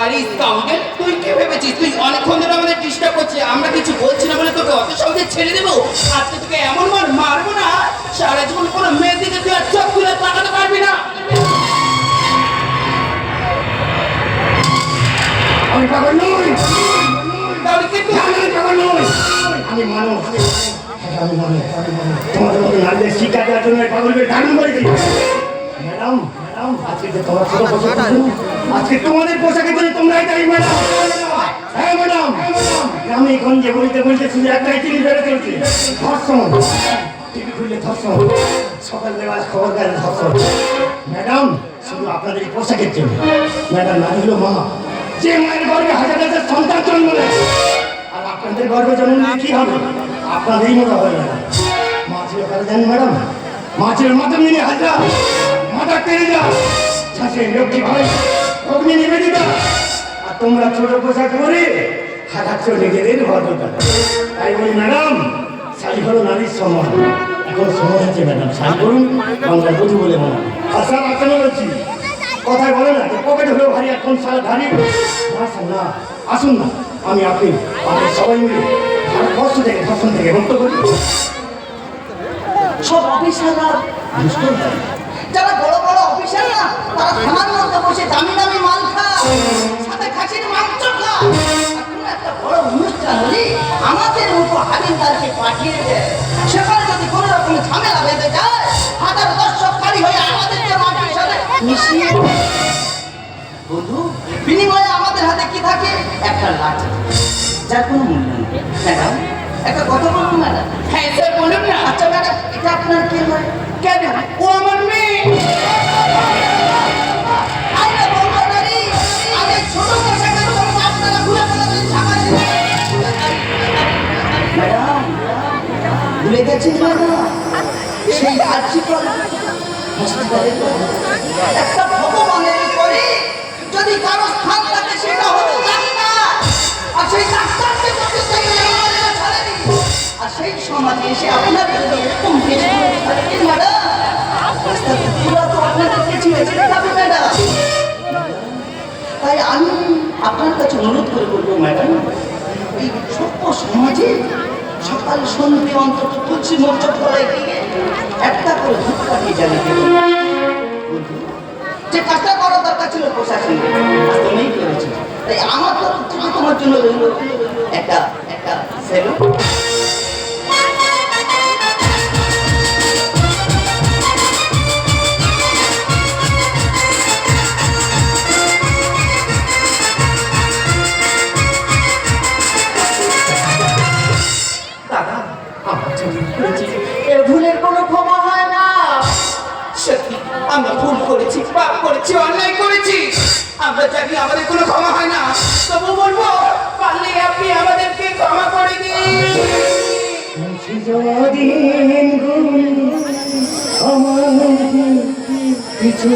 আরে স্কাউন্ডেল তুই কি ভেবেছিস? তুই অনেকক্ষণ ধরে আমাদের ডিস্টার্ব বলছি না বলে তোকে অত সহজে ছেড়ে দেবো? আজকে তোকে এমন মার মারবো না, সারা কোনো মেয়ের দিকে খুলে তাকাতে পারবি না। আমি পাগল নই। তাহলে কে মানুষ। আমি মানুষ। তোমাদের মতো নারীদের শিক্ষা দেওয়ার জন্য ম্যাডাম আজকে তোমার তোমাদের পোশাকের জন্য তোমরাই দায়ী ম্যাডাম হ্যাঁ ম্যাডাম বলতে শুধু একটাই টিভি বেলা খবর ম্যাডাম শুধু আপনাদের ম্যাডাম হলো মা যে মায়ের গর্বে জন্ম আর আপনাদের গর্বে কি হবে আপনাদেরই হবে ম্যাডাম মা ছিল কারা জানেন ম্যাডাম মা ছিল নিয়ে হাজরা। যা ছাসে লক্ষ্মী ভাই অগ্নি নিবেদিতা আর তোমরা ছোট পোশাক পরে হাঁটাচ্ছ নিজেদের ভদ্রতা তাই বলি ম্যাডাম শাড়ি হলো নারীর সম্মান। এখন সময় আছে ম্যাডাম শাড়ি করুন বাংলা বধু বলে মনে আর স্যার আপনারা বলছি কথায় বলে না পকেট হলেও ভারী এখন সারা ভারী না না আসুন না আমি আপনি আমাদের সবাই মিলে ভারতবর্ষ থেকে শাসন থেকে মুক্ত করি। সব অফিসাররা দুষ্কর্ম করে। যারা বড় বড় অফিসার না তারা থানার মধ্যে বসে দামি দামি মাল খায়। সাথে খাসির মাংস খায়। একটা বড় অনুষ্ঠান আমাদের মতো হাবিলদারকে পাঠিয়ে দেয় সেখানে যদি কোনো রকম ঝামেলা বেঁধে যায়, হাজার হয়ে আমাদের যে মাটির সাথে মিশিয়ে বন্ধু আমাদের হাতে কি থাকে? একটা লাঠি। যার কোনো মূল্য নেই। ম্যাডাম একটা কথা বলুন ম্যাডাম হ্যাঁ স্যার বলুন না। আচ্ছা ম্যাডাম এটা আপনার কে হয়? কেন? ও আমার মেয়ে। ভুলে সেই হসপিটালের একটা ভগবানের উপরে যদি কারও সমাজে এসে আপনার যদি এরকম বেশি তো তাই আমি আপনার কাছে অনুরোধ করে বলব, ম্যাডাম, এই সভ্য সমাজে সকাল সন্ধ্যে অন্তত তুলসী মঞ্চ তলায় গিয়ে একটা করে ধূপ কাটিয়ে জ্বালিয়ে যে কাজটা করা দরকার ছিল প্রশাসন তুমিই করেছ। তাই আমার থেকে তোমার জন্য একটা একটা সেলুট আমরা ভুল করেছি, পাপ করেছি, অন্যায় করেছি। আমরা জানি আমাদের কোনো ক্ষমা হয় না। তবু বলব, পারলে আপনি আমাদেরকে ক্ষমা করে দিন। কিছু